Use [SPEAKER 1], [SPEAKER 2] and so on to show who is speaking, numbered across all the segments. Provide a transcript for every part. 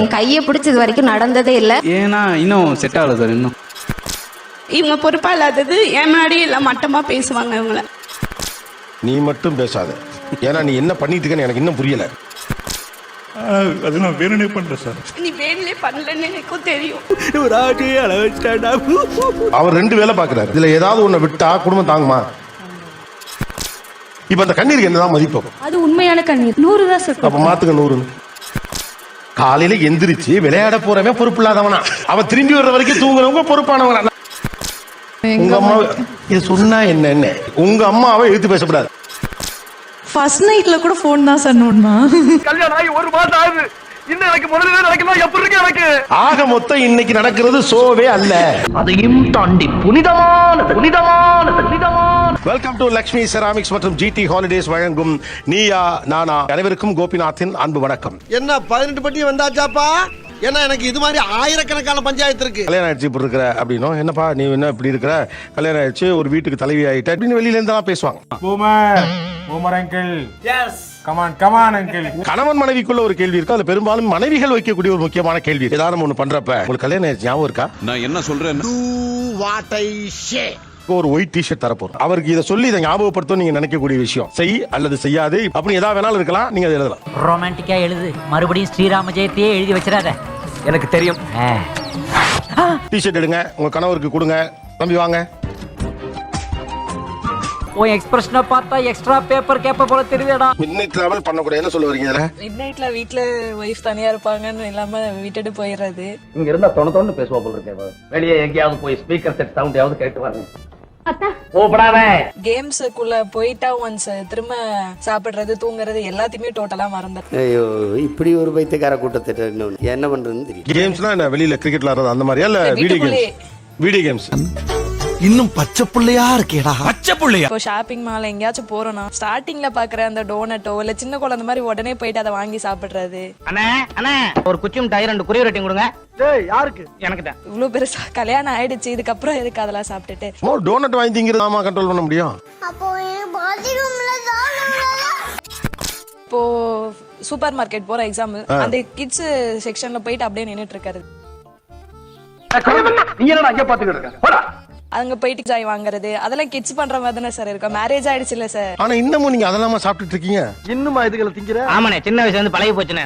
[SPEAKER 1] என் கையை பிடிச்சது வரைக்கும் நடந்ததே இல்லை.
[SPEAKER 2] ஏன்னா இன்னும் செட் ஆகல சார் இன்னும்.
[SPEAKER 3] இவங்க பொறுப்பா இல்லாதது என் முன்னாடி எல்லாம் மட்டமா பேசுவாங்க இவங்கள.
[SPEAKER 4] நீ மட்டும் பேசாத. ஏன்னா நீ என்ன பண்ணிட்டு இருக்கன்னு எனக்கு இன்னும் புரியல.
[SPEAKER 5] அது நான் வேணுனே பண்றேன் சார்
[SPEAKER 3] நீ வேணுலே பண்ணலன்னு எனக்கும் தெரியும்.
[SPEAKER 4] அவர் ரெண்டு வேலை பார்க்கறாரு. இதுல ஏதாவது ஒண்ணு விட்டா குடும்பம் தாங்குமா? இப்ப அந்த கண்ணீருக்கு என்னதான் மதிப்பு?
[SPEAKER 6] அது உண்மையான கண்ணீர். நூறு தான் சார்
[SPEAKER 4] அப்ப மாத்துக்க நூறுன்னு. காலையில எந்திரிச்சு விளையாட போறவன் பொறுப்பு இல்லாதவனா அவன் திரும்பி வர்ற வரைக்கும் தூங்குறவங்க பொறுப்பானவனா உங்க அம்மா? இது சொன்னா என்ன என்ன? உங்க அம்மாவை எழுத்து பேசக்கூடாது
[SPEAKER 7] ஃபர்ஸ்ட் நைட்ல கூட ஃபோன் தான் சார் நோட்னா
[SPEAKER 8] கல்யாணம் ஆகி ஒரு மாசம் ஆகுது. இன்னும் எனக்கு முதல்ல நடக்கலாம் எப்படி இருக்கு எனக்கு?
[SPEAKER 4] ஆக மொத்தம் இன்னைக்கு நடக்கிறது சோவே அல்ல.
[SPEAKER 8] அதையும் தாண்டி புனிதமான புனிதமான புனிதமான
[SPEAKER 4] வெல்கம் டு லக்ஷ்மி செராமிக்ஸ் மற்றும் ஜிடி ஹாலிடேஸ் வழங்கும் நீயா நானா அனைவருக்கும் கோபிநாத்தின் அன்பு வணக்கம்.
[SPEAKER 9] என்ன பதினெட்டு பட்டி வந்தாச்சாப்பா? ஏன்னா எனக்கு இது மாதிரி ஆயிரக்கணக்கான பஞ்சாயத்து இருக்கு.
[SPEAKER 4] கல்யாணம் ஆயிடுச்சு இப்படி இருக்கிற அப்படின்னும் என்னப்பா நீ என்ன இப்படி இருக்கிற? கல்யாணம் ஆயிடுச்சு ஒரு வீட்டுக்கு தலைவி ஆயிட்ட. அப்படின்னு வெளியில இருந்து தான் பேசுவாங்க.
[SPEAKER 5] Boomer boomer uncle yes come on come on uncle
[SPEAKER 4] கணவன் மனைவிக்குள்ள ஒரு கேள்வி இருக்கு? அதுல பெரும்பாலும் மனைவிகள் வைக்கக்கூடிய ஒரு முக்கியமான கேள்வி. ஏதாவது ஒண்ணு பண்றப்ப உங்களுக்கு கல்யாணம் ஞாபகம் இருக்கா?
[SPEAKER 10] நான் என்ன சொல்றேன்
[SPEAKER 4] இப்போ ஒரு ஒயிட் டிஷர்ட் தரப்போறோம். அவருக்கு இதை சொல்லி இதை ஞாபகப்படுத்தும் நீங்க நினைக்கக்கூடிய விஷயம். செய் அல்லது செய்யாது. அப்படி ஏதாவது வேணாலும் இருக்கலாம். நீங்க அதை எழுதலாம்.
[SPEAKER 11] ரொமான்டிக்கா எழுது. மறுபடியும் ஸ்ரீராம ஜெயத்தையே எழுதி வச்சிடாத.
[SPEAKER 8] எனக்கு தெரியும்.
[SPEAKER 4] டிஷர்ட் எடுங்க. உங்க கணவருக்கு கொடுங்க. தம்பி வாங்க.
[SPEAKER 11] உன் எக்ஸ்பிரஷனை பார்த்தா எக்ஸ்ட்ரா பேப்பர் கேப்ப போல தெரியுதடா.
[SPEAKER 4] மிட் டிராவல் பண்ணக்கூடாது என்ன சொல்ல வரீங்க இதுல?
[SPEAKER 7] மிட் நைட்ல வீட்ல ஒய்ஃப் தனியா இருப்பாங்கன்னு இல்லாம விட்டுட்டு போயிடுறது.
[SPEAKER 8] இங்க இருந்தா தொண தொண்ணு பேசுவா போல இருக்கே. வெளியே எங்கேயாவது போய் ஸ்பீக்கர் செட் சவுண்ட் கேட்டு வாங்க.
[SPEAKER 7] கேம்ஸுக்குள்ள போயிட்டா ஒன்ஸ் திரும்ப சாப்பிடுறது தூங்குறது எல்லாத்தையுமே டோட்டலா மறந்துடும்
[SPEAKER 9] ஐயோ இப்படி ஒரு பைத்தியக்கார இன்னொன்னு. என்ன பண்றதுன்னு தெரியும்
[SPEAKER 4] கேம்ஸ்னா என்ன வெளியில கிரிக்கெட் விளாடுறது அந்த மாதிரியா இல்ல வீடியோ. கேம்ஸ் வீடியோ கேம்ஸ்
[SPEAKER 9] இன்னும் பச்சை புள்ளையா இருக்கேடா.
[SPEAKER 7] இப்போ ஷாப்பிங் மால் எங்கேயாச்சும் போறோம்னா ஸ்டார்டிங்ல பாக்குற அந்த டோனட்டோ இல்ல சின்ன குழந்தை மாதிரி உடனே போயிட்டு அதை வாங்கி சாப்பிடுறது.
[SPEAKER 11] அண்ணே அண்ணே ஒரு குச்சியும் டயர் ரெண்டு குறி ரேட்டிங் கொடுங்க.
[SPEAKER 8] டேய் யாருக்கு?
[SPEAKER 11] எனக்கு தான்.
[SPEAKER 7] இவ்வளவு பெருசா கல்யாணம் ஆயிடுச்சு இதுக்கப்புறம் எதுக்கு அதெல்லாம் சாப்பிட்டுட்டு?
[SPEAKER 4] டோனட் வாங்கி திங்கிறது ஆமா கண்ட்ரோல் பண்ண முடியும்.
[SPEAKER 7] இப்போ சூப்பர் மார்க்கெட் போற எக்ஸாம்பிள் அந்த கிட்ஸ் செக்ஷன்ல போயிட்டு அப்படியே நின்னுட்டு இருக்காரு.
[SPEAKER 8] நீ என்னடா அங்க பாத்துக்கிட்டு இருக்க? போடா.
[SPEAKER 7] அங்க போயிட்டு ஜாய் வாங்குறது. அதெல்லாம் கிட்ஸ் பண்ற மாதிரி தானே சார் இருக்கும். மேரேஜ் ஆயிடுச்சு இல்ல சார்
[SPEAKER 4] ஆனா இன்னமும் நீங்க அதெல்லாம் சாப்பிட்டுட்டு இருக்கீங்க?
[SPEAKER 9] இன்னுமா இதுகளை திங்கிற?
[SPEAKER 11] ஆமாண்ணே சின்ன வயசுல இருந்து பழகி போச்சுண்ணே.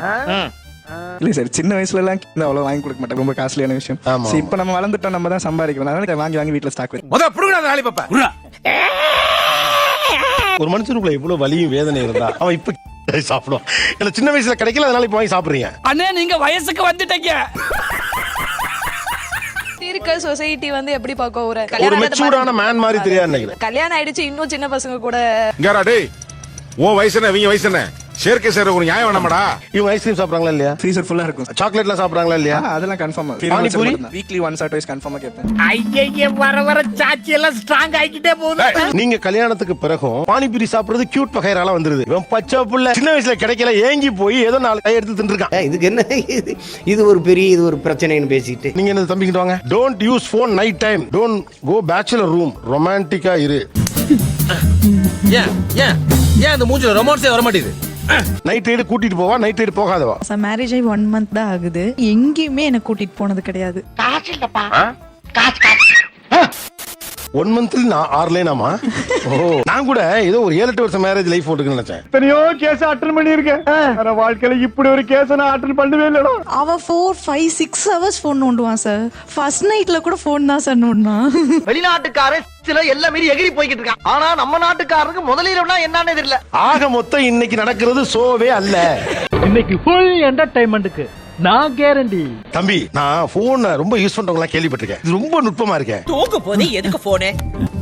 [SPEAKER 2] இல்லை சார் சின்ன வயசுல எல்லாம் இந்த அவ்வளோ வாங்கி கொடுக்க மாட்டேன் ரொம்ப காஸ்ட்லியான விஷயம். இப்போ நம்ம வளர்ந்துட்டோம் நம்ம தான் சம்பாதிக்கணும் அதனால வாங்கி வாங்கி வீட்டில் ஸ்டாக் வச்சு.
[SPEAKER 5] முத புடுங்கடா நாளை பாப்பா
[SPEAKER 4] ஒரு மனுஷனுக்குள்ள எவ்வளவு வலியும் வேதனை இருந்தா அவன் இப்ப சாப்பிடுவான். இல்ல சின்ன வயசுல கிடைக்கல அதனால இப்ப வாங்கி சாப்பிடுறீங்க.
[SPEAKER 11] அண்ணே நீங்க வயசுக்கு வந்துட்டீங்க.
[SPEAKER 7] இருக்க சொசைட்டி வந்து எப்படி பார்க்க ஒரு
[SPEAKER 4] ஒரு
[SPEAKER 7] கல்யாணம்
[SPEAKER 4] மெச்சூர்டான மேன் மாதிரி தெரியாது
[SPEAKER 7] கல்யாணம் ஆயிடுச்சு இன்னும் சின்ன பசங்க கூட.
[SPEAKER 10] இங்கடா டேய் உன் வயசு என்ன இவங்க வயசு என்ன? சேர்க்கை சேர ஒரு நியாயம் வேணாமடா?
[SPEAKER 4] இவங்க ஐஸ்கிரீம் சாப்பிடுறாங்களா இல்லையா?
[SPEAKER 2] ஃப்ரீசர் ஃபுல்லாக இருக்கும்.
[SPEAKER 4] சாக்லேட்லாம் சாப்பிடுறாங்களா இல்லையா?
[SPEAKER 2] அதெல்லாம் confirm
[SPEAKER 4] panipuri?
[SPEAKER 2] Weekly once or twice கன்ஃபார்மாக கேட்பேன்.
[SPEAKER 11] ஐயே வர வர சாச்சி எல்லாம் ஸ்ட்ராங் ஆகிட்டே போகுது.
[SPEAKER 4] நீங்க கல்யாணத்துக்கு பிறகும் பானிபூரி சாப்பிடுறது கியூட் பகையரால வந்துருது. இவன் பச்சை புள்ள சின்ன வயசுல கிடைக்கல ஏங்கி போய் ஏதோ நாலு கை எடுத்து தின்றுருக்கான்
[SPEAKER 9] இதுக்கு என்ன? இது இது ஒரு பெரிய இது ஒரு பிரச்சனைன்னு பேசிட்டு
[SPEAKER 4] நீங்க என்ன தம்பிக்கிட்டு வாங்க. Don't use phone night time don't go bachelor room ரொமான்டிக்கா இரு.
[SPEAKER 8] ஏன் ஏன் ஏன் இந்த மூஞ்சில ரொமான்ஸே வர மாட்டேங்குது
[SPEAKER 4] நைட் ரைடு கூட்டிட்டு போவா நைட் ரைடு போகாதவா?
[SPEAKER 7] சார் மேரேஜ் ஆகி ஒன் மந்த் தான் ஆகுது. எங்கேயுமே என்ன கூட்டிட்டு போனது கிடையாது.
[SPEAKER 4] ஒன் மந்த்ல நான் ஆறு லைனாமா ஓ. நான் கூட ஏதோ ஒரு ஏழு எட்டு வருஷம் மேரேஜ் லைஃப் போட்டுக்குன்னு நினைச்சேன்.
[SPEAKER 8] எத்தனையோ கேஸ் அட்டன் பண்ணிருக்கேன் ஆனா வாழ்க்கையில இப்படி ஒரு கேஸ் நான் அட்டன் பண்ணவே இல்லடா.
[SPEAKER 7] அவன் four five six hours phone நோண்டுவான் sir first நைட்ல கூட ஃபோன் தான் சார் நோண்டினான்.
[SPEAKER 8] வெளிநாட்டுக்காரன் சில எல்லாம் மீறி எகிரி போய்கிட்டு இருக்கான். ஆனா நம்ம நாட்டுக்காரருக்கு முதலீடுனா என்னன்னு தெரியல.
[SPEAKER 4] ஆக மொத்தம் இன்னைக்கு நடக்கிறது சோவே அல்ல.
[SPEAKER 8] இன்னைக்கு ஃபுல் என்டர்டைன்மெண்ட்டுக்கு நான் கேரண்டி.
[SPEAKER 4] தம்பி நான் போன் ரொம்ப யூஸ் பண்றவங்க கேள்விப்பட்டிருக்கேன். இது ரொம்ப நுட்பமா இருக்கேன்.
[SPEAKER 11] தூக்கு போது எதுக்கு போனே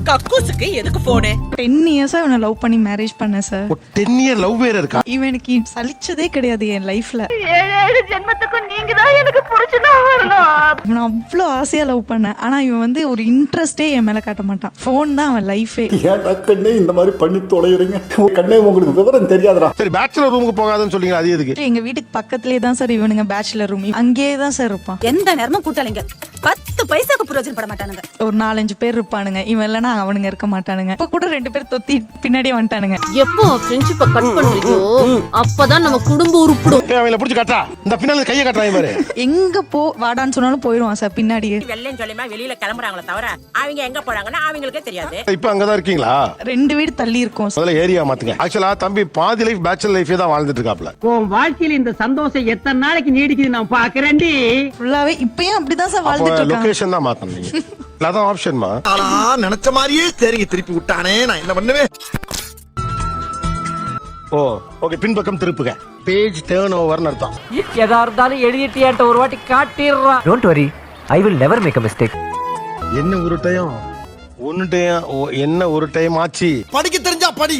[SPEAKER 11] கக்கூசுக்கு எதுக்கு போனே
[SPEAKER 7] டென் இயர்ஸா இவனை லவ் பண்ணி மேரேஜ் பண்ணேன் சார்
[SPEAKER 4] ஒரு டென் இயர் லவ் வேற இருக்கா?
[SPEAKER 7] இவனுக்கு சலிச்சதே கிடையாது என் லைஃப்ல
[SPEAKER 3] ஜென்மத்துக்கும் நீங்க தான் எனக்கு புடிச்சுதான் வரணும்.
[SPEAKER 7] இவனை அவ்வளோ ஆசையா லவ் பண்ணேன் ஆனா இவன் வந்து ஒரு இன்ட்ரெஸ்டே என் மேல காட்ட மாட்டான். ஃபோன் தான் அவன் லைஃபே
[SPEAKER 5] ஏன்டா கண்ணே இந்த மாதிரி பண்ணி தொலைகிறீங்க கண்ணே உங்களுக்கு விவரம் தெரியாதுடா.
[SPEAKER 4] சரி பேச்சுலர் ரூமுக்கு போகாதுன்னு சொல்றீங்க அது எதுக்கு?
[SPEAKER 7] எங்க வீட்டுக்கு பக்கத்துலயே தான் சார் இவனுங்க பேச்சுலர் ரூம் அங்கேயே தான் சார் இருப்பான்.
[SPEAKER 6] எந்த நேரமும் கூட்டாளிங்க. பத்து பைசாக்கு பிரயோஜனம் பட மாட்டானுங்க.
[SPEAKER 7] ஒரு நாலஞ்சு பேர் இருப்பானுங்க. இவன் இல்லைன்னா அவனுங்க இருக்க மாட்டானுங்க. இப்ப கூட ரெண்டு பேர் தொத்தி பின்னாடியே வந்துட்டானுங்க.
[SPEAKER 6] எப்போ ஃப்ரெண்ட்ஷிப்பை கட் பண்றியோ அப்பதான் நம்ம குடும்ப உருப்பிடும்.
[SPEAKER 4] அவங்கள பிடிச்சி கட்டா இந்த பின்னால கையை கட்டுறாங்க பாரு.
[SPEAKER 7] எங்க போ வாடான்னு சொன்னாலும் போயிடுவான் சார் பின்னாடியே.
[SPEAKER 11] வெள்ளையும் சொல்லிமா வெளியில கிளம்புறாங்களே தவிர அவங்க எங்க போறாங்கன்னா அவங்களுக்கே தெரியாது.
[SPEAKER 4] இப்ப அங்கதான் இருக்கீங்களா?
[SPEAKER 7] ரெண்டு வீடு தள்ளி இருக்கும்
[SPEAKER 4] முதல்ல ஏரியா மாத்துங்க. ஆக்சுவலா தம்பி பாதி லைஃப் பேச்சுலர் லைஃபே தான் வாழ்ந்துட்டு இருக்காப்ல.
[SPEAKER 11] உன் வாழ்க்கையில இந்த சந்தோஷம் எத்தனை நாளைக்கு நீடிக்குது நான் பாக்குறேன்டி.
[SPEAKER 7] ஃபுல்லாவே இப்பயும் அப்படிதான் சார் வாழ்ந்துட்டு இருக்காங்க.
[SPEAKER 4] லொகேஷன் தான் மாத்தணும் நீங்க. அதான் ஆப்ஷன்மா
[SPEAKER 9] ஆனா நினைச்ச மாதிரியே சரிங்க திருப்பி விட்டானே நான் என்ன பண்ணுவேன்?
[SPEAKER 4] ஓ ஓகே பின்பக்கம் திருப்புக. பேஜ் டேர்ன் ஓவர்னு அர்த்தம்.
[SPEAKER 11] எதா இருந்தாலும் எழுதிட்டியான்ட்டு ஒரு வாட்டி காட்டிடுறான்
[SPEAKER 8] don't worry I will never make a mistake
[SPEAKER 4] என்ன ஒரு டைம் ஒன்னு டைம் என்ன ஒரு டைம் ஆச்சு?
[SPEAKER 9] படிக்க தெரிஞ்சா படி.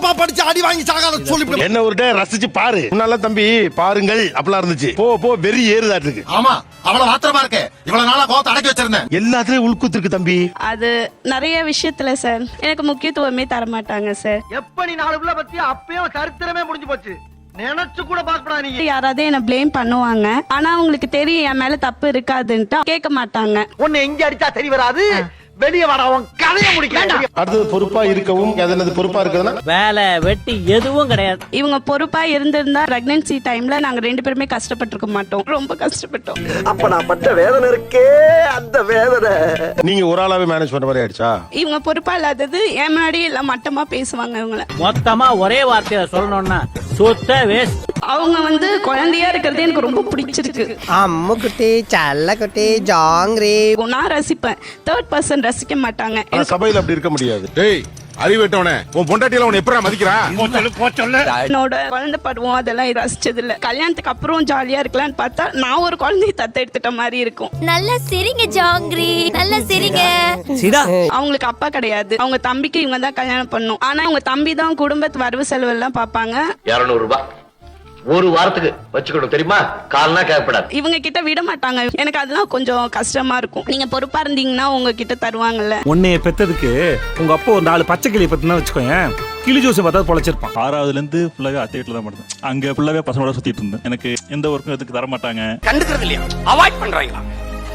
[SPEAKER 9] தப்பு தப்பா படிச்சு அடி வாங்கி சாகாத சொல்லி
[SPEAKER 4] என்ன ஒரு ரசிச்சு பாரு. முன்னால தம்பி பாருங்கள் அப்படிலாம் இருந்துச்சு. போ போ வெறி ஏறுதாட்டு இருக்கு
[SPEAKER 9] ஆமா அவ்வளவு ஆத்திரமா இருக்கே. இவ்வளவு நாளா கோத்த அடக்கி வச்சிருந்தேன்.
[SPEAKER 4] எல்லாத்துலயும் உள்குத்து இருக்கு தம்பி.
[SPEAKER 3] அது நிறைய விஷயத்துல சார் எனக்கு முக்கியத்துவமே தர மாட்டாங்க சார்
[SPEAKER 9] எப்ப நீ நாலு பிள்ளை பத்தி அப்பயும் சரித்திரமே முடிஞ்சு போச்சு. நினைச்சு கூட பாக்கப்படா நீ
[SPEAKER 3] யாராவது என்ன ப்ளேம் பண்ணுவாங்க. ஆனா அவங்களுக்கு தெரியும் என் மேல தப்பு இருக்காதுன்ட்டு. கேட்க மாட்டாங்க.
[SPEAKER 9] உன்னை எங்க அடிச்சா சரி வராது? வெளியே உன் கதையை முடிக்க
[SPEAKER 4] அடுத்தது பொறுப்பா இருக்கவும் அது என்னது பொறுப்பா இருக்குதுன்னா
[SPEAKER 11] வேலை வெட்டி எதுவும் கிடையாது.
[SPEAKER 3] இவங்க பொறுப்பா இருந்திருந்தா பிரெக்னன்சி டைம்ல நாங்க ரெண்டு பேருமே கஷ்டப்பட்டிருக்க மாட்டோம். ரொம்ப கஷ்டப்பட்டோம்.
[SPEAKER 9] அப்ப நான் பட்ட வேதனை இருக்கே அந்த வேதனை.
[SPEAKER 4] நீங்க ஒரு ஆளாவே மேனேஜ் பண்ற மாதிரி ஆயிடுச்சா?
[SPEAKER 3] இவங்க பொறுப்பா இல்லாதது என் முன்னாடி எல்லாம் மட்டமா பேசுவாங்க இவங்கள.
[SPEAKER 11] மொத்தமா ஒரே வார்த்தையில சொல்லணும்னா சுத்த வேஸ்ட்
[SPEAKER 3] அவங்க வந்து குழந்தையா இருக்கிறது எனக்கு ரொம்ப பிடிச்சிருக்கு.
[SPEAKER 11] அம்முக்குட்டி சல்லக்குட்டி ஜாங்கிரி.
[SPEAKER 3] நான் ரசிப்பேன். தேர்ட் பர்சன் ரசிக்க மாட்டாங்க.
[SPEAKER 4] சபையில அப்படி இருக்க முடியாது.
[SPEAKER 10] டேய் அறிவிட்டவனே உன் பொண்டாட்டியில உன்னை எப்படா மதிக்கிறா?
[SPEAKER 3] என்னோட குழந்தை பருவம் அதெல்லாம் ரசிச்சது இல்ல கல்யாணத்துக்கு அப்புறம் ஜாலியா இருக்கலாம்னு பார்த்தா நான் ஒரு குழந்தைய தத்து எடுத்துட்ட மாதிரி இருக்கும்.
[SPEAKER 6] நல்லா சிரிங்க ஜாங்கிரி. நல்லா சிரிங்க.
[SPEAKER 3] அவங்களுக்கு அப்பா கிடையாது. அவங்க தம்பிக்கு இவங்க தான் கல்யாணம் பண்ணும். ஆனா அவங்க தம்பி தான் குடும்பத்து வரவு செலவு எல்லாம் பாப்பாங்க
[SPEAKER 8] இருநூறு ரூபாய் ஒரு வாரத்துக்கு வச்சுக்கணும் தெரியுமா? கால்னா கேட்கப்படாது
[SPEAKER 3] இவங்க கிட்ட விட மாட்டாங்க. எனக்கு அதெல்லாம் கொஞ்சம் கஷ்டமா இருக்கும். நீங்க பொறுப்பா இருந்தீங்கன்னா உங்ககிட்ட தருவாங்கல்ல.
[SPEAKER 2] உன்னைய பெத்ததுக்கு உங்க அப்பா ஒரு நாலு பச்சை கிளி பத்தினா வச்சுக்கோயேன் கிளி ஜோசி பார்த்தா பொழைச்சிருப்பான்.
[SPEAKER 12] ஆறாவதுல இருந்து ஃபுல்லாவே அத்தை வீட்டுல தான் படுத்தேன். அங்க ஃபுல்லாவே பசங்களோட சுத்திட்டு இருந்தேன். எனக்கு எந்த ஒர்க்கும் எதுக்கு தர மாட்டாங்க.
[SPEAKER 8] கண்டுக்கிறது இல்லையா? அவாய்ட் பண்றாங்களா?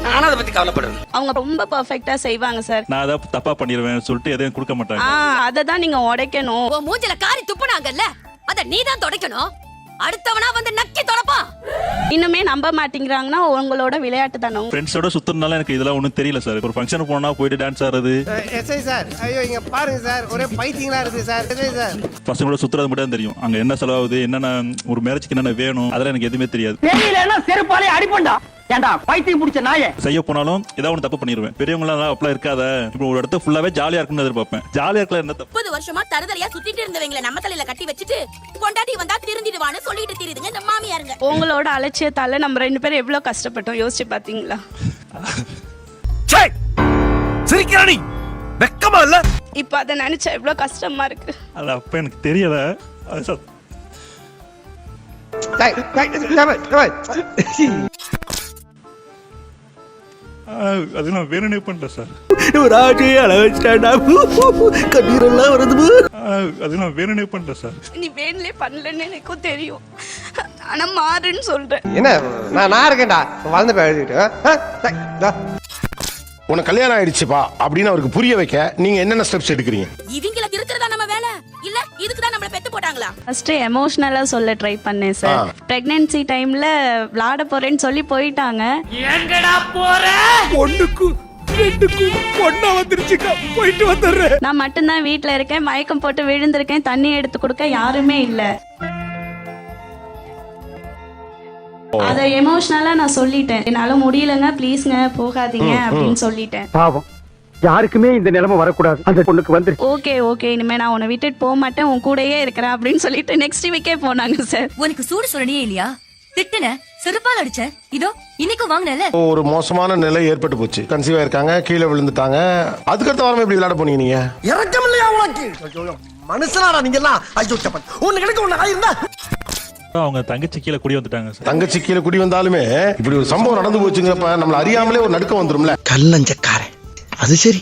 [SPEAKER 8] நானும் அதை பத்தி கவலைப்படுறேன்
[SPEAKER 3] அவங்க ரொம்ப பர்ஃபெக்ட்டா செய்வாங்க சார்
[SPEAKER 12] நான் ஏதாவது தப்பா பண்ணிடுவேன் சொல்லிட்டு எதையும் கொடுக்க மாட்டாங்க.
[SPEAKER 3] ஆ அதை தான் நீங்க உடைக்கணும்.
[SPEAKER 6] உன் மூஞ்சில காரி துப்புனாங்கல்ல? அத நீ தான் தொடக்கணும்? அடுத்தவனா வந்து நக்கி தொடப்பா
[SPEAKER 3] இன்னுமே நம்ப மாட்டேங்கிறாங்கன்னா உங்களோட விளையாட்டு தானே.
[SPEAKER 12] ஃப்ரெண்ட்ஸோட சுத்துறதுனால எனக்கு இதெல்லாம் ஒன்றும் தெரியல சார். ஒரு ஃபங்க்ஷன் போனா போயிட்டு டான்ஸ் ஆடுறது.
[SPEAKER 9] எஸ்ஐ சார் ஐயோ இங்க பாருங்க சார் ஒரே பைத்தியங்களா இருக்கு சார் எஸ்ஐ சார்.
[SPEAKER 12] பசங்களோட சுத்துறது மட்டும் தான் தெரியும். அங்க என்ன செலவாகுது என்னென்ன ஒரு மேரேஜ்க்கு என்னென்ன வேணும் அதெல்லாம் எனக்கு எதுவுமே தெரியாது.
[SPEAKER 11] தெரியலன்னா செருப்பாலே அடிப்பண்டா. ஏண்டா பைத்தியம் பிடிச்ச நாயே?
[SPEAKER 12] செய்ய போனாலும் ஏதாவது ஒன்று தப்பு பண்ணிடுவேன் பெரியவங்களாம் அப்பலாம் இருக்காத. இப்போ ஒரு இடத்த ஃபுல்லாவே ஜாலியா இருக்குன்னு எதிர்பார்ப்பேன். ஜாலியா இருக்கலாம் என்ன தப்பு?
[SPEAKER 6] முப்பது வருஷமா தருதலையா சுத்திட்டு இருந்தவங்கள நம்ம தலையில கட்டி வச்சுட்டு கொண்டாடி வந்தா திருந்திடுவான்னு சொல்லிட்டு தெரியுதுங்க இந்த மாமியாருங்க.
[SPEAKER 3] உங்களோட அலட்சியத்தால நம்ம ரெண்டு பேரும் எவ்வளவு கஷ்டப்பட்டோம் யோசிச்சு பாத்தீங்களா?
[SPEAKER 9] சிரிக்கிறானி வெக்கமா இல்ல?
[SPEAKER 3] இப்ப அதை நினைச்சா எவ்வளவு கஷ்டமா இருக்கு.
[SPEAKER 12] அது அப்ப எனக்கு தெரியல. அது அது நான் வேணும்னே பண்றேன் சார்.
[SPEAKER 2] ராஜே அழகா கண்ணீரெல்லாம் வருது
[SPEAKER 12] அது நான் வேணும்னே பண்றேன் சார்.
[SPEAKER 3] நீ வேணும்லே பண்ணலன்னு எனக்கும் தெரியும். ஆனா மாறுன்னு சொல்றேன்.
[SPEAKER 9] என்ன நான் நான் இருக்கேன்டா. வளர்ந்து போய் எழுதிட்டு
[SPEAKER 4] உனக்கு கல்யாணம் ஆயிடுச்சுப்பா அப்படின்னு அவருக்கு புரிய வைக்க நீங்க என்னென்ன ஸ்டெப்ஸ் எடுக்கிறீங்க?
[SPEAKER 6] திருத்துறதா நம்ம வேலை? இல்ல இதுக்கு தான் நம்மள பெத்து போட்டாங்களா?
[SPEAKER 3] ஃபர்ஸ்ட் எமோஷனலா சொல்ல ட்ரை பண்ணேன் சார். பிரெக்னன்சி டைம்ல விளாட போறேன்னு சொல்லி போயிட்டாங்க.
[SPEAKER 11] எங்கடா போற?
[SPEAKER 2] வந்துடுறேன்.
[SPEAKER 3] நான் மட்டும்தான் வீட்ல இருக்கேன் மயக்கம் போட்டு விழுந்திருக்கேன் தண்ணி எடுத்து கொடுக்க யாருமே இல்ல. அத எமோஷனலா நான் சொல்லிட்டேன். என்னால முடியலங்க ப்ளீஸ்ங்க போகாதீங்க அப்படின்னு சொல்லிட்டேன்.
[SPEAKER 11] பாவம். யாருக்குமே இந்த நிலைமை வரக்கூடாது. அந்த பொண்ணுக்கு வந்து
[SPEAKER 3] ஓகே ஓகே. இனிமே நான் உன்னை விட்டுட்டு போக மாட்டேன். உன் கூடயே இருக்கிறேன் அப்படின்னு சொல்லிட்டு நெக்ஸ்ட் வீக்கே போனாங்க சார்
[SPEAKER 6] உனக்கு சூடு சுரணியே இல்லையா? திட்டுன செருப்பால் அடிச்ச. இதோ இன்னைக்கு வாங்கினல.
[SPEAKER 4] ஒரு மோசமான நிலை ஏற்பட்டு போச்சு. கன்சீவ் ஆயிருக்காங்க கீழே விழுந்துட்டாங்க. அதுக்கடுத்த வாரம் எப்படி விளையாட போனீங்க நீங்க?
[SPEAKER 9] இறக்கம் இல்லையா உனக்கு மனுஷனாடா நீங்க எல்லாம் ஐயோ சப்பன். கிடைக்க ஒண்ணு ஆயிருந்தா
[SPEAKER 12] அவங்க தங்கச்சி கீழே குடி வந்துட்டாங்க சார்
[SPEAKER 4] தங்கச்சி கீழே குடி வந்தாலுமே இப்படி ஒரு சம்பவம் நடந்து போச்சுங்கிறப்ப நம்மள அறியாமலே ஒரு நடுக்கம் வந்துரும்ல.
[SPEAKER 9] கல்லஞ்சக்காரன் அது சரி.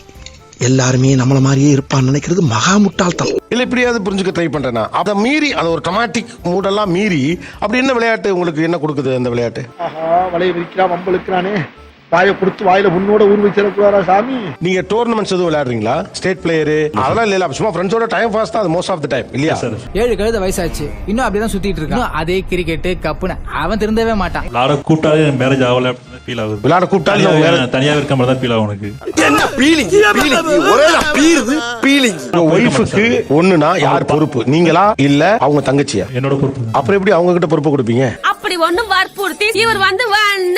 [SPEAKER 9] எல்லாருமே நம்மள மாதிரியே இருப்பான்னு நினைக்கிறது மகா முட்டாள்தனம்.
[SPEAKER 4] இல்ல இப்படியாவது புரிஞ்சுக்க ட்ரை பண்றேனா அதை மீறி அது ஒரு டொமாட்டிக் மூடெல்லாம் மீறி அப்படி என்ன விளையாட்டு உங்களுக்கு என்ன கொடுக்குது அந்த விளையாட்டு?
[SPEAKER 5] ஆஹா வலைய விரிக்கிறான் வம்பளுக்கிறானே வாயை கொடுத்து வாயில முன்னோட ஊர் வச்சிடக்கூடாதா சாமி?
[SPEAKER 4] நீங்க டோர்னமெண்ட்ஸ் எதுவும் விளையாடுறீங்களா? ஸ்டேட் பிளேயர் அதெல்லாம் இல்ல சும்மா ஃப்ரெண்ட்ஸோட டைம் பாஸ் தான் அது மோஸ்ட் ஆஃப் த டைம் இல்லையா?
[SPEAKER 11] ஏழு கழுத வயசாச்சு. இன்னும் அப்படிதான் சுத்திட்டு இருக்கான். அதே கிரிக்கெட் கப்புன்னு அவன் திருந்தவே மாட்டான்.
[SPEAKER 12] விளாட கூட்டாலே மேரேஜ் ஆகல ஃபீல் ஆகுது.
[SPEAKER 4] அவங்க வேற-
[SPEAKER 12] தனியாக இருக்க மாதிரி தான் ஃபீல் ஆகும் உனக்கு.
[SPEAKER 9] என்ன பீலிங் பீலிங் ஒரே பீருது? பீலிங்
[SPEAKER 4] உங்க ஒய்ஃபுக்கு ஒண்ணுனா யார் பொறுப்பு? நீங்களா இல்ல அவங்க தங்கச்சியா?
[SPEAKER 12] என்னோட பொறுப்பு.
[SPEAKER 4] அப்புறம் எப்படி அவங்க கிட்ட பொறுப்பு கொடுப்பீங்க?
[SPEAKER 6] அப்படி ஒண்ணும் வற்புறுத்தி இவர் வந்து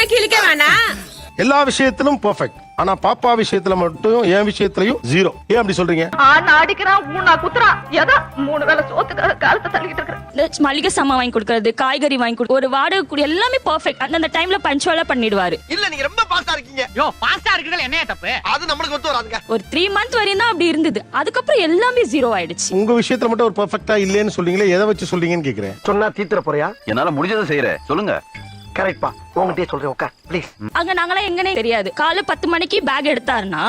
[SPEAKER 6] கிழிக்க வேணாம்?
[SPEAKER 4] எல்லா விஷயத்திலும் பெர்ஃபெக்ட் ஆனா பாப்பா விஷயத்துல மட்டும் என் விஷயத்துலயும் ஜீரோ ஏன் அப்படி சொல்றீங்க?
[SPEAKER 6] ஆனா அடிக்கிறான் ஊனா குத்துறான். ஏதோ மூணு வேளை சோத்துக்காக காலத்தை தள்ளிக்கிட்டு இருக்கிறேன்.
[SPEAKER 13] மளிகை சாமான் வாங்கி கொடுக்கறது காய்கறி வாங்கி கொடு ஒரு வாடகை கூடி எல்லாமே பர்ஃபெக்ட் அந்தந்த டைம்ல பஞ்சுவலா பண்ணிடுவாரு.
[SPEAKER 9] இல்ல நீங்க ரொம்ப பாஸ்டா இருக்கீங்க.
[SPEAKER 11] யோ பாஸ்டா இருக்குதுல என்ன தப்பு?
[SPEAKER 9] அது நம்மளுக்கு ஒத்து வராதுங்க.
[SPEAKER 13] ஒரு த்ரீ மந்த் வரையும் தான் அப்படி இருந்தது. அதுக்கப்புறம் எல்லாமே ஜீரோ ஆயிடுச்சு.
[SPEAKER 4] உங்க விஷயத்துல மட்டும் ஒரு பெர்ஃபெக்ட்டா இல்லைன்னு சொல்றீங்களே எதை வச்சு சொல்றீங்கன்னு கேக்குறேன்.
[SPEAKER 8] சொன்னா தீத்துற போறியா?
[SPEAKER 14] என்னால முடிஞ்சதை செய்யறேன். சொல்லுங்க.
[SPEAKER 8] கரெக்ட்பா. உங்ககிட்டயே சொல்றேன் உட்கார். ப்ளீஸ்
[SPEAKER 13] அங்க நாங்களாம் எங்கனே தெரியாது. காலை பத்து மணிக்கு பேக் எடுத்தாருன்னா.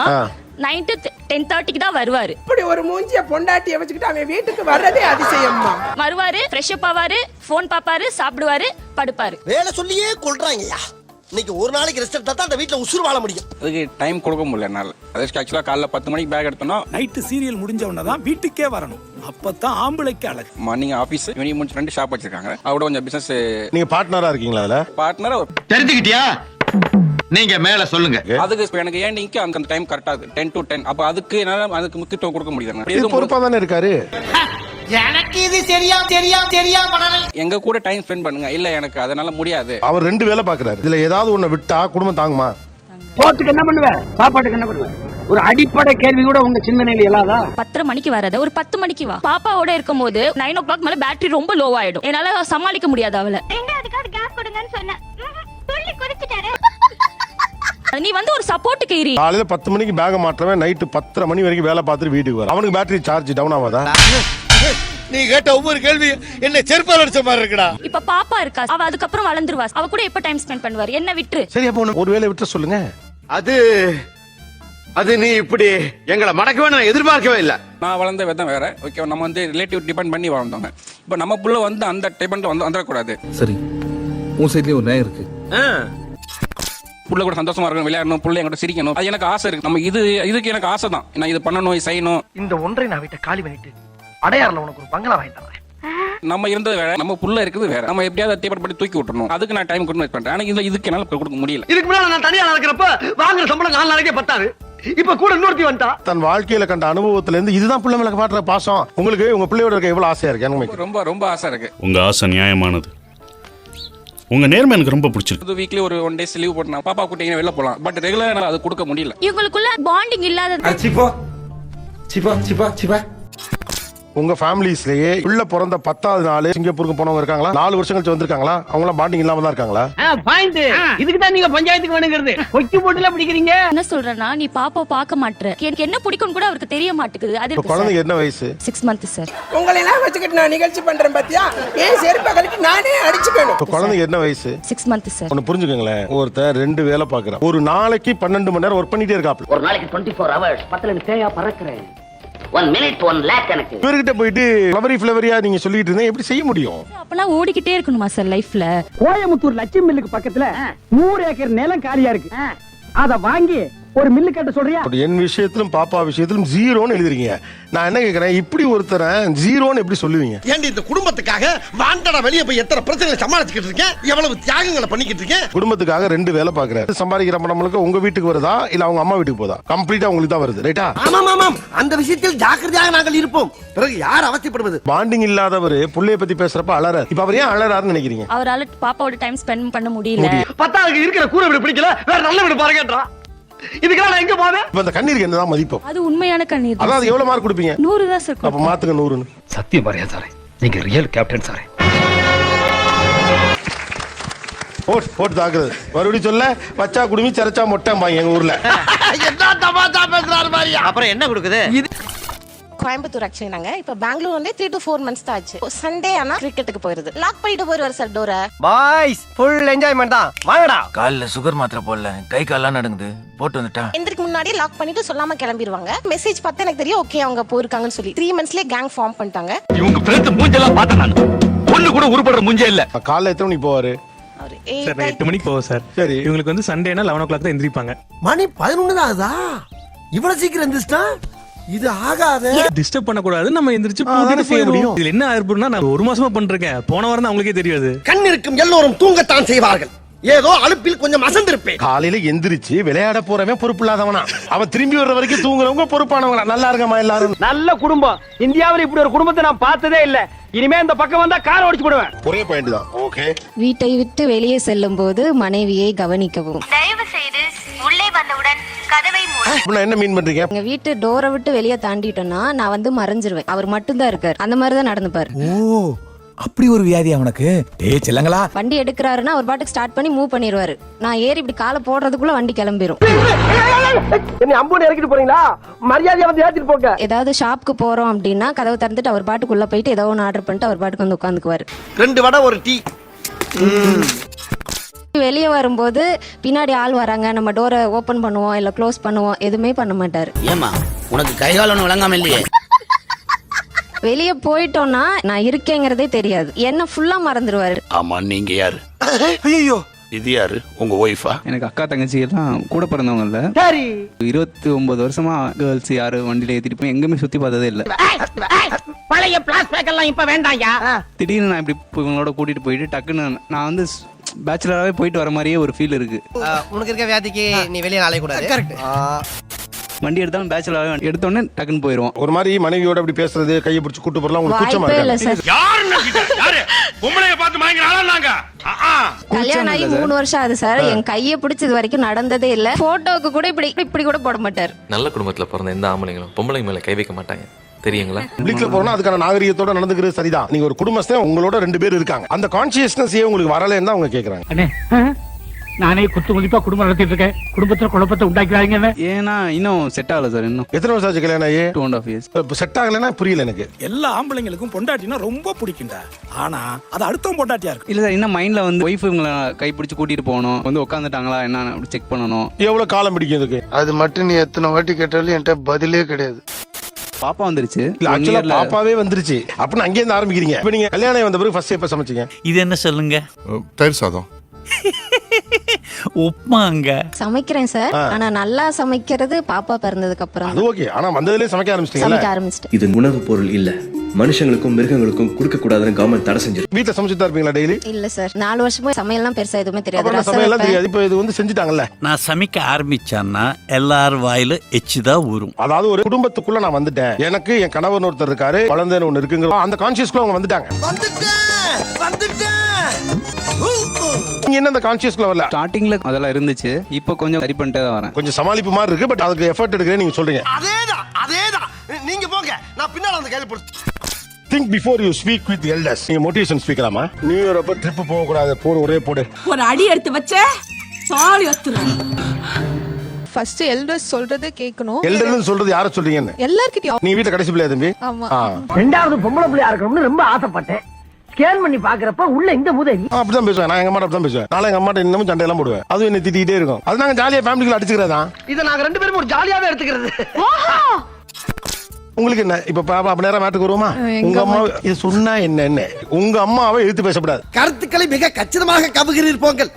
[SPEAKER 13] நைட்டு டென் தேர்ட்டிக்கு தான் வருவாரு.
[SPEAKER 11] இப்படி ஒரு மூஞ்சிய பொண்டாட்டிய வச்சுக்கிட்டு அவன் வீட்டுக்கு வர்றதே அதிசயம்மா.
[SPEAKER 13] வருவாரு ஃப்ரெஷ் அப் ஆவாரு ஃபோன் பாப்பாரு சாப்பிடுவாரு படுப்பாரு.
[SPEAKER 9] வேலை சொல்லியே கொள்றாங்கய்யா இன்னைக்கு ஒரு நாளைக்கு ரெஸ்ட் எடுத்தா தான் அந்த வீட்டுல உசுறு வாழ முடியும்.
[SPEAKER 8] அதுக்கு டைம் கொடுக்க முடியல என்னால. அதுக்கு ஆக்சுவலா காலைல பத்து மணிக்கு பேக் எடுத்தோம்னா
[SPEAKER 15] நைட்டு சீரியல் முடிஞ்ச உடனே தான் வீட்டுக்கே வரணும். அப்பதான் ஆம்பளைக்கு அழகு.
[SPEAKER 8] மார்னிங் ஆஃபீஸ் ஈவினிங் முடிச்சு ரெண்டு ஷாப் வச்சிருக்காங்க. அவட கொஞ்சம் பிசினஸ்
[SPEAKER 4] நீங்க பார்ட்னரா இருக்கீங்களா அதுல?
[SPEAKER 8] பார்ட்னர்
[SPEAKER 14] தெரிஞ்சுக்கிட்டியா? நீங்க மேல சொல்லுங்க.
[SPEAKER 8] அதுக்கு இப்ப எனக்கு ஏன் நீங்க அந்த டைம் கரெக்டா இருக்கு? டென் டு டென் அப்ப அதுக்கு என்னால அதுக்கு முக்கியத்துவம் கொடுக்க முடியல
[SPEAKER 4] இது பொறுப்பா தானே இருக்காரு?
[SPEAKER 11] எனக்கு இது சரியா சரியா சரியா பண்ணல
[SPEAKER 8] எங்க கூட டைம் ஸ்பெண்ட் பண்ணுங்க. இல்ல எனக்கு அதனால முடியாது.
[SPEAKER 4] அவர் ரெண்டு வேலை பாக்குறாரு இதுல ஏதாவது ஒண்ணு விட்டா குடும்பம் தாங்குமா?
[SPEAKER 11] போட்டுக்கு என்ன பண்ணுவ? சாப்பாட்டுக்கு என்ன பண்ணுவ? ஒரு அடிப்படை கேள்வி கூட உங்க சிந்தனையில இல்லாதா?
[SPEAKER 13] பத்தரை மணிக்கு வராத ஒரு பத்து மணிக்கு வா. பாப்பாவோட இருக்கும் போது நைன் ஓ கிளாக் மேல பேட்டரி ரொம்ப லோ ஆயிடும். என்னால சமாளிக்க முடியாது அவளை. நீ வந்து ஒரு சப்போர்ட்டுக்கு இரு.
[SPEAKER 4] காலையில பத்து மணிக்கு பேக மாற்றவன் நைட்டு பத்தரை மணி வரைக்கும் வேலை பார்த்துட்டு வீட்டுக்கு வர அவனுக்கு பேட்டரி சார்ஜ் டவுன் ஆகாதா?
[SPEAKER 9] நீ கேட்ட ஒவ்வொரு கேள்வி என்ன செருப்பால் அடிச்ச மாதிரி இருக்குடா.
[SPEAKER 13] இப்ப பாப்பா இருக்கா? அவ அதுக்கப்புறம் வளர்ந்துருவா. அவ கூட எப்ப டைம் ஸ்பெண்ட் பண்ணுவாரு? என்ன விட்டுரு?
[SPEAKER 4] சரி அப்போ ஒரு வேலை விட்டு சொல்லுங்க.
[SPEAKER 14] அது அது நீ இப்படி எங்களை மடக்கவே நான் எதிர்பார்க்கவே இல்ல.
[SPEAKER 8] நான் வளர்ந்த விதம் வேற. ஓகே நம்ம வந்து ரிலேட்டிவ் டிபெண்ட் பண்ணி வளர்ந்தோங்க இப்போ நம்ம புள்ள வந்து அந்த டிபெண்ட் வந்து வந்துடக்கூடாது.
[SPEAKER 15] சரி. உன் சைட்லயும் ஒரு நேரம் இருக்கு.
[SPEAKER 8] புள்ள கூட சந்தோஷமா இருக்கணும் விளையாடணும் புள்ள என்கிட்ட சிரிக்கணும். அது எனக்கு ஆசை இருக்கு. நம்ம இது இதுக்கு எனக்கு ஆசை தான் நான் இது பண்ணணும் செய்யணும்.
[SPEAKER 11] இந்த ஒன்றை நான் வீட்டை காலி பண்ணிட்டு அடையாறுல உனக்கு ஒரு பங்களா வாங்கி தரேன்
[SPEAKER 8] நம்ம இருந்தது வேற நம்ம புள்ள இருக்குது வேற. நம்ம எப்படியாவது டிபெண்ட் பண்ணி தூக்கி விட்டுறணும். அதுக்கு நான் டைம் கொடுத்து பண்றேன். ஆனா இதுல இதுக்கு என்னால கொடுக்க முடியல.
[SPEAKER 11] இதுக்கு முன்னாடி நான் தனியா நடக்கிறப்ப வாங்குற சம்பளம் நாலு நாளைக்கே பத்தாது. இப்ப கூட இன்னொருத்தி வந்துட்டா.
[SPEAKER 4] தன் வாழ்க்கையில கண்ட அனுபவத்துல இருந்து இதுதான் பிள்ளை மேல பாட்டுற பாசம். உங்களுக்கு உங்க பிள்ளையோட இருக்க எவ்வளவு ஆசையா இருக்கு?
[SPEAKER 8] ரொம்ப ரொம்ப ஆசை இருக்கு.
[SPEAKER 12] உங்க ஆசை நியாயமானது. உங்க நேர்மை எனக்கு ரொம்ப பிடிச்சிருக்கு.
[SPEAKER 8] இது வீக்லி ஒரு ஒன் டேஸ் லீவ் போட்டு பாப்பா கூட்டிங்க வெளில போலாம். பட் ரெகுலரா அது கொடுக்க முடியல.
[SPEAKER 13] இவங்களுக்குள்ள பாண்டிங் இல்லாத
[SPEAKER 9] சிப்பா. சிப்பா சிப்பா சிப்பா.
[SPEAKER 4] உங்க ஃபேமிலிஸ்லயே பிள்ளை பிறந்த பத்தாவது நாள் சிங்கப்பூருக்கு போனவங்க இருக்காங்களா? நாலு வருஷம் கழிச்சு வந்திருக்காங்களா? அவங்க எல்லாம் பாண்டிங் இல்லாம தான் இருக்காங்களா?
[SPEAKER 11] பாயிண்ட் இதுக்கு தான் நீங்க பஞ்சாயத்துக்கு வேணுங்கிறது. கொக்கி போட்டுல பிடிக்கிறீங்க?
[SPEAKER 13] என்ன சொல்றேன்னா நீ பாப்பா பார்க்க மாட்ற. எனக்கு என்ன பிடிக்கும் கூட அவருக்கு தெரிய மாட்டேங்குது. அது
[SPEAKER 4] குழந்தைக்கு என்ன வயசு?
[SPEAKER 13] சிக்ஸ் மந்த் சார்
[SPEAKER 11] உங்களை எல்லாம் வச்சுக்கிட்டு நான் நிகழ்ச்சி பண்றேன் பாத்தியா? ஏன் செருப்பை கழிட்டு நானே அடிச்சுக்கணும்.
[SPEAKER 4] இப்ப குழந்தைக்கு என்ன வயசு?
[SPEAKER 13] சிக்ஸ் மந்த் சார்
[SPEAKER 4] ஒண்ணு புரிஞ்சுக்கோங்களேன். ஒருத்தர் ரெண்டு வேலை பாக்குறான் ஒரு நாளைக்கு பன்னெண்டு மணி நேரம் ஒர்க் பண்ணிட்டே இருக்காப்ல.
[SPEAKER 8] ஒரு நாளைக்கு டுவெண்ட்டி ஃபோர் ஹவர்ஸ் பத்துல தேயா பறக்கிறேன். ஒன் மினிட் ஒன் லேக் எனக்கு.
[SPEAKER 4] இவர்கிட்ட போயிட்டு ஃபிளவரி ஃபிளவரியா நீங்க சொல்லிட்டு இருந்தா எப்படி செய்ய முடியும்?
[SPEAKER 13] அப்பெல்லாம் ஓடிக்கிட்டே இருக்கணுமா சார் லைஃப்ல
[SPEAKER 11] கோயம்புத்தூர் லட்சுமி மில்லுக்கு பக்கத்துல நூறு ஏக்கர் நிலம் காலியா இருக்கு. அத வாங்கி ஒரு மில்லு கட்ட சொல்றியா?
[SPEAKER 4] என் விஷயத்திலும் பாப்பா விஷயத்திலும் ஜீரோன்னு எழுதுறீங்க நான் என்ன கேக்குறேன்? இப்படி ஒருத்தரை ஜீரோன்னு எப்படி சொல்லுவீங்க?
[SPEAKER 9] ஏண்டி இந்த குடும்பத்துக்காக வாண்டடா வெளியே போய் எத்தனை பிரச்சனைகளை சமாளிச்சுக்கிட்டு இருக்கேன்? எவ்வளவு தியாகங்களை பண்ணிக்கிட்டு இருக்கேன்?
[SPEAKER 4] குடும்பத்துக்காக ரெண்டு வேலை பாக்குறாரு. சம்பாதிக்கிற பணம் முழுக்க உங்க வீட்டுக்கு வருதா? இல்ல அவங்க அம்மா வீட்டுக்கு போதா? கம்ப்ளீட்டா உங்களுக்கு தான் வருது ரைட்டா
[SPEAKER 9] ஆமாம் ஆமாம் அந்த விஷயத்தில் ஜாக்கிரதையாக நாங்கள் இருப்போம். பிறகு யார் அவசியப்படுவது?
[SPEAKER 4] பாண்டிங் இல்லாதவர் புள்ளைய பத்தி பேசுறப்ப அழறாரு இப்ப அவர் ஏன் அழறாருன்னு நினைக்கிறீங்க?
[SPEAKER 13] அவரால பாப்பாவோட டைம் ஸ்பெண்ட் பண்ண முடியல.
[SPEAKER 11] பத்தாவது இருக்கிற கூரை வீடு பிடிக்கல. வேற நல்ல வீடு பாருங்கன்றா இதுக்கெல்லாம் நான் எங்க போவேன்?
[SPEAKER 4] இப்ப அந்த கண்ணீருக்கு என்னதான் மதிப்பு
[SPEAKER 13] அது உண்மையான கண்ணீர்
[SPEAKER 4] அதாவது எவ்வளவு மார்க் கொடுப்பீங்க?
[SPEAKER 13] நூறு தான் சார்
[SPEAKER 4] அப்ப மாத்துங்க நூறுன்னு.
[SPEAKER 11] சத்தியம் பாரியா சாரே நீங்க ரியல் கேப்டன் சாரே
[SPEAKER 4] போட் போட்டு தாக்குறது. மறுபடியும் சொல்ல வச்சா குடுமி சிறச்சா மொட்டைம்பாங்க எங்க ஊர்ல.
[SPEAKER 9] என்ன தமாஷா பேசுறாரு பாரியா?
[SPEAKER 11] அப்புறம் என்ன கொடுக்குது?
[SPEAKER 6] கோயம்புத்தூர் ஆக்சுவலி நாங்க. இப்ப பெங்களூர் வந்து த்ரீ டு ஃபோர் மந்த்ஸ் தான் ஆச்சு. சண்டே ஆனா கிரிக்கெட்டுக்கு போயிருது. லாக் பண்ணிட்டு போயிருவாரு சார் டோரை
[SPEAKER 11] பாய்ஸ் ஃபுல் என்ஜாய்மெண்ட் தான். வாங்கடா.
[SPEAKER 14] கால்ல சுகர் மாத்திரை போடல. கை கால்லாம் நடங்குது. போட்டு வந்துட்டா.
[SPEAKER 6] எந்திரிக்கு முன்னாடி லாக் பண்ணிட்டு சொல்லாம கிளம்பிடுவாங்க மெசேஜ் பார்த்தா எனக்கு தெரியும் ஓகே அவங்க போயிருக்காங்கன்னு சொல்லி. த்ரீ மந்த்ஸ்லயே கேங் ஃபார்ம் பண்ணிட்டாங்க.
[SPEAKER 14] இவங்க ஃப்ரெண்ட்ஸ் மூஞ்செல்லாம் பார்த்தேன் நான். ஒண்ணு கூட உருப்படுற மூஞ்சே இல்ல.
[SPEAKER 4] காலைல எத்தனை மணிக்கு போவாரு?
[SPEAKER 6] அவர் Eight
[SPEAKER 11] சார் எட்டு மணிக்கு போவோம் சார்
[SPEAKER 4] சரி.
[SPEAKER 11] இவங்களுக்கு வந்து சண்டேனா லெவன் ஓ கிளாக் தான் எந்திரிப்பாங்க.
[SPEAKER 9] மணி பதினொன்னு தான் ஆகுதா? இவ்வளவு சீக்கிரம் எந்திரிச்சிட்டா? இது ஆகாத.
[SPEAKER 11] டிஸ்டர்ப் பண்ணக்கூடாது நம்ம எந்திரிச்சு பூட்டிட்டு
[SPEAKER 4] செய்ய முடியும்.
[SPEAKER 11] இதுல என்ன ஆயிருப்புன்னா நான் ஒரு மாசமா பண்ணிருக்கேன் போன வாரம் தான் அவங்களுக்கே தெரியாது.
[SPEAKER 9] கண் இருக்கும் எல்லோரும் தூங்கத்தான் செய்வார்கள். ஏதோ அலுப்பில் கொஞ்சம் அசந்திருப்பேன்.
[SPEAKER 4] காலையில எந்திரிச்சு விளையாட போறவன் பொறுப்பு இல்லாதவனா அவன் திரும்பி வர்ற வரைக்கும் தூங்குறவங்க பொறுப்பானவங்களா? நல்லா இருக்கமா எல்லாரும்.
[SPEAKER 11] நல்ல குடும்பம். இந்தியாவில் இப்படி ஒரு குடும்பத்தை நான் பார்த்ததே இல்ல. இனிமே இந்த பக்கம் வந்தா கார் ஓடிச்சு போடுவேன்
[SPEAKER 4] ஒரே பாயிண்ட் தான். ஓகே
[SPEAKER 1] வீட்டை விட்டு வெளியே செல்லும் போது மனைவியை கவனிக்கவும்.
[SPEAKER 6] தயவு செய்து உள்ளே வந்தவுடன் கதவை
[SPEAKER 4] நான் என்ன மீன் பண்றீங்க?
[SPEAKER 1] எங்க வீட்டு டோரை விட்டு வெளியே தாண்டிட்டோம்னா நான் வந்து மறைஞ்சிருவேன். அவர் மட்டும்தான் இருக்காரு. அந்த மாதிரி தான் நடந்துப்பாரு
[SPEAKER 9] ஓ அப்படி ஒரு வியாதி அவனுக்கு? ஏ செல்லங்களா.
[SPEAKER 1] வண்டி எடுக்கிறாருன்னா அவர் பாட்டுக்கு ஸ்டார்ட் பண்ணி மூவ் பண்ணிடுவாரு நான் ஏறி இப்படி காலை போடுறதுக்குள்ள வண்டி கிளம்பிரும்.
[SPEAKER 11] என்ன அம்பு இறக்கிட்டு போறீங்களா? மரியாதையா வந்து ஏத்திட்டு போங்க.
[SPEAKER 1] ஏதாவது ஷாப்புக்கு போறோம் அப்படின்னா கதவை திறந்துட்டு அவர் பாட்டுக்குள்ள போயிட்டு ஏதோ ஒன்று ஆர்டர் பண்ணிட்டு அவர் பாட்டுக்கு வந்து உட்காந்துக்குவாரு.
[SPEAKER 9] ரெண்டு வடை ஒரு டீ.
[SPEAKER 1] வெளியே வரும்போது பின்னாடி ஆள் வராங்க. நம்ம டோரை ஓபன் பண்ணுவோம் இல்ல க்ளோஸ் பண்ணுவோம் எதுவுமே பண்ண மாட்டாரு.
[SPEAKER 9] ஏமா உனக்கு கைகாலம் விளங்காம இல்லையே?
[SPEAKER 1] வெளியே போயிட்டோம்னா நான் இருக்கேங்கிறதே தெரியாது. என்ன ஃபுல்லா மறந்துடுவாரு
[SPEAKER 9] ஆமா நீங்க யாரு?
[SPEAKER 16] ஐயோ
[SPEAKER 9] இது யாரு? உங்க ஒய்ஃபா
[SPEAKER 17] எனக்கு அக்கா தங்கச்சி எல்லாம் கூட பிறந்தவங்கல்ல
[SPEAKER 11] சரி.
[SPEAKER 17] இருபத்தி ஒன்பது வருஷமா கேர்ள்ஸ் யாரு வண்டியில ஏத்திட்டு போய் எங்கேயுமே சுத்தி பார்த்ததே இல்ல.
[SPEAKER 11] பழைய பிளாஸ்பேக் எல்லாம் இப்ப வேண்டாம்யா
[SPEAKER 17] திடீர்னு நான் இப்படி இப்போ இவங்களோட கூட்டிட்டு போயிட்டு டக்குன்னு நான் வந்து பேச்சுலராகவே போயிட்டு வர மாதிரியே ஒரு ஃபீல் இருக்கு.
[SPEAKER 9] உனக்கு இருக்க வியாதிக்கு நீ வெளியே நாளை கூடாது. கரெக்ட்
[SPEAKER 17] வண்டி எடுத்தாலும் பேச்சுலராகவே எடுத்தோடனே டக்குன்னு போயிடுவோம்
[SPEAKER 4] ஒரு மாதிரி மனைவியோட அப்படி பேசுறது கையை பிடிச்சு கூட்டு போறலாம் உங்களுக்கு கூச்சமா
[SPEAKER 1] வாய்ப்பே இல்ல
[SPEAKER 4] இருக்கா
[SPEAKER 1] சார்
[SPEAKER 16] பொம்பளைய பார்த்து வாங்கி ஆளாங்க
[SPEAKER 1] கல்யாணம் ஆகி மூணு வருஷம் ஆகுது சார் என் கையை பிடிச்சது வரைக்கும் நடந்ததே இல்ல. போட்டோவுக்கு கூட இப்படி இப்படி கூட போட மாட்டார்.
[SPEAKER 18] நல்ல குடும்பத்துல பிறந்த எந்த ஆம்பளைங்களும் பொம்பளைங்க மேல கை வைக்க மாட்டாங்க. தெரியுங்களா?
[SPEAKER 4] பப்ளிக்ல போறோம்னா அதுக்கான நாகரிகத்தோட நடந்துக்கிறது சரிதான். நீங்க ஒரு குடும்பஸ்தன் உங்களோட ரெண்டு பேர் இருக்காங்க. அந்த கான்சியஸ்னஸ் உங்களுக்கு வரலன்னு தான் அவங்க கேக்குறாங்க.
[SPEAKER 11] அண்ணே நானே குத்து குளிப்பா குடும்பம் நடத்திட்டு இருக்கேன். குடும்பத்துல குழப்பத்தை உண்டாக்கிறாங்க
[SPEAKER 17] ஏன்னா இன்னும் செட் ஆகல சார் இன்னும்.
[SPEAKER 4] எத்தனை வருஷம் ஆச்சு கல்யாணம் ஆகி?
[SPEAKER 17] டூ அண்ட் ஆஃப் இயர்ஸ்
[SPEAKER 4] இப்ப செட் ஆகலைன்னா புரியல எனக்கு.
[SPEAKER 19] எல்லா ஆம்பளைங்களுக்கும் பொண்டாட்டினா ரொம்ப பிடிக்கும்டா. ஆனா அது அடுத்தவன் பொண்டாட்டியா இருக்கு
[SPEAKER 17] இல்ல சார் இன்னும் மைண்ட்ல வந்து ஒய்ஃப் இவங்களை கை பிடிச்சு கூட்டிட்டு போகணும். வந்து உட்காந்துட்டாங்களா என்ன அப்படி செக் பண்ணணும்.
[SPEAKER 4] எவ்வளவு காலம் பிடிக்கும் இதுக்கு?
[SPEAKER 9] அது மட்டும் நீ எத்தனை வாட்டி கேட்டாலும் என்கிட்ட பதிலே கிடையாது.
[SPEAKER 17] பாப்பா வந்துருச்சு.
[SPEAKER 4] இல்ல ஆக்சுவலா பாப்பாவே வந்துருச்சு. அப்படின்னு அங்கே இருந்து ஆரம்பிக்கிறீங்க. இப்ப நீங்க கல்யாணம் வந்த பிறகு ஃபர்ஸ்ட் எப்ப சமைச்சீங்க?
[SPEAKER 15] இது என்ன சொல்லுங்க?
[SPEAKER 16] தயிர் சாதம்.
[SPEAKER 15] உப்மாங்க
[SPEAKER 1] சமைக்கிறேன் சார். ஆனா நல்லா சமைக்கிறது பாப்பா பிறந்ததுக்கு அப்புறம்
[SPEAKER 4] அது ஓகே. ஆனா வந்ததுலயே சமைக்க ஆரம்பிச்சிட்டீங்கல்ல?
[SPEAKER 1] சமைக்க ஆரம்பிச்சிட்டேன்.
[SPEAKER 18] இது உணவு பொருள் இல்ல. மனுஷங்களுக்கும் மிருகங்களுக்கும் கொடுக்க கூடாதுன்னு கவர்மெண்ட் தடை செஞ்சிருக்கு.
[SPEAKER 4] வீட்டுல சமைச்சுட்டு தான் இருப்பீங்களா டெய்லி
[SPEAKER 1] இல்ல சார். நாலு வருஷமா சமையல்லாம் பெருசா எதுவுமே தெரியாது.
[SPEAKER 4] அப்புறம்
[SPEAKER 1] ரசம்
[SPEAKER 4] சமையல்லாம்
[SPEAKER 1] வைப்பேன்.
[SPEAKER 4] தெரியாது. இப்ப இது வந்து செஞ்சுட்டாங்கல்ல?
[SPEAKER 15] நான் சமைக்க ஆரம்பிச்சான்னா எல்லார் வாயில எச்சுதான் ஊறும்.
[SPEAKER 4] அதாவது ஒரு குடும்பத்துக்குள்ள நான் வந்துட்டேன். எனக்கு என் கணவன் ஒருத்தர் இருக்காரு குழந்தைன்னு ஒண்ணு இருக்குங்கிற அந்த கான்சியஸ்க்குள்ள அவங்க வந்துட்டாங்க.
[SPEAKER 9] வந்துட்டேன்! வந்துட்டேன்!
[SPEAKER 4] நீங்க என்ன அந்த கான்சியஸ்க்குள்ள வரல.
[SPEAKER 17] ஸ்டார்டிங்ல அதெல்லாம் இருந்துச்சு. இப்போ கொஞ்சம் சரி பண்ணிட்டே தான் வரேன்.
[SPEAKER 4] கொஞ்சம் சமாளிப்பு மாதிரி இருக்கு பட் அதுக்கு எஃபர்ட் எடுக்கிறேன் நீங்க சொல்றீங்க.
[SPEAKER 9] அதேதான் அதேதான். நீங்க போங்க. நான் பின்னால வந்து கையில பிடிச்சி
[SPEAKER 4] think before you speak with elders நீங்க மோட்டிவேஷன் ஸ்பீக்கராமா நியூ இயர் அப்ப ட்ரிப் போக கூடாது போடு ஒரே போடு.
[SPEAKER 20] ஒரு அடி எடுத்து வச்ச சாலி
[SPEAKER 5] ஃபர்ஸ்ட் எல்டர்ஸ் சொல்றதை கேட்கணும்.
[SPEAKER 4] எல்டர்னு சொல்றது யார சொல்றீங்கன்னு?
[SPEAKER 5] எல்லார்கிட்டயும்.
[SPEAKER 4] நீ வீட்டுல கடைசி பிள்ளையா தம்பி?
[SPEAKER 5] ஆமா.
[SPEAKER 11] ரெண்டாவது பொம்பளை பிள்ளையா இருக்கணும்னு ரொம்ப ஆசைப்பட்டேன். ஸ்கேன் பண்ணி பாக்குறப்ப உள்ள இந்த முதவி
[SPEAKER 4] ஆ, அப்படிதான் பேசுவேன். நான் எங்க அம்மா அப்படிதான் பேசுவேன். நாளை எங்க அம்மாட்ட இன்னமும் சண்டையெல்லாம் போடுவேன். அதுவும் என்ன திட்டிகிட்டே இருக்கும். அது நாங்க ஜாலியா ஃபேமிலிக்குள்ள அடிச்சுக்கிறதா?
[SPEAKER 11] இத நாங்க ரெண்டு பேரும் ஒரு ஜாலியாவே எடுத்துக்கிறது.
[SPEAKER 4] உங்களுக்கு என்ன? இப்ப பாப்பா அப்ப நேரம் மேட்டுக்கு வருவோமா? உங்க அம்மா இது சொன்னா என்ன என்ன? உங்க அம்மாவை எழுத்து பேசக்கூடாது
[SPEAKER 9] கருத்துக்களை மிக கச்சிதமாக கவுகிறீர் போங்கள்.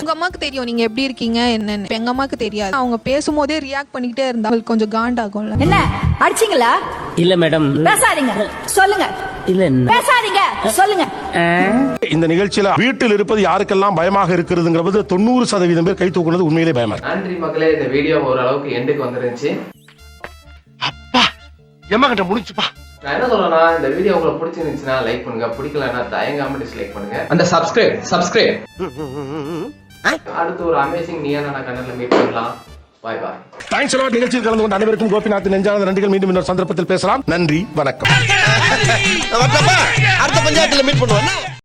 [SPEAKER 5] உங்க அம்மாக்கு தெரியும் நீங்க எப்படி இருக்கீங்க என்னன்னு. எங்க அம்மாக்கு தெரியாது. அவங்க பேசும்போதே ரியாக்ட் பண்ணிக்கிட்டே இருந்தா அவங்களுக்கு கொஞ்சம் காண்டாகும்ல.
[SPEAKER 20] என்ன? அடிச்சிங்களா?
[SPEAKER 11] இல்ல மேடம்
[SPEAKER 20] பேசாதீங்க. சொல்லுங்க.
[SPEAKER 11] இல்ல
[SPEAKER 20] பேசாதீங்க. சொல்லுங்க.
[SPEAKER 4] இந்த நிகழ்ச்சியில வீட்டில் இருப்பது யாருக்கெல்லாம் பயமாக இருக்கிறதுங்கிறது தொண்ணூறு சதவீதம் பேர் கை தூக்குனது உண்மையிலே பயமா இருக்கு.
[SPEAKER 18] நன்றி மக்களே இந்த வீடியோ ஓரளவுக்கு எண்டுக்கு வந்துருந்துச்சு.
[SPEAKER 9] எம்மா கிட்ட முடிச்சுப்பா.
[SPEAKER 18] நான் என்ன சொல்றேன்னா இந்த வீடியோ உங்களுக்கு பிடிச்சிருந்துச்சுன்னா லைக் பண்ணுங்க. பிடிக்கலன்னா தயங்காம டிஸ்லைக் பண்ணுங்க. அந்த சப்ஸ்கிரைப் சப்ஸ்கிரைப் அடுத்து ஒரு அமேசிங் நியான கண்ணல மீட் பண்ணலாம். பாய் பாய்
[SPEAKER 4] தேங்க்ஸ் அலாட் நிகழ்ச்சியில் கலந்து கொண்ட அனைவருக்கும் கோபிநாத் நெஞ்சானந்த நன்றிகள். மீண்டும் இன்னொரு சந்தர்ப்பத்தில் பேசலாம். நன்றி வணக்கம்.
[SPEAKER 9] அடுத்த பஞ்சாயத்துல மீட் பண்ணுவோம்.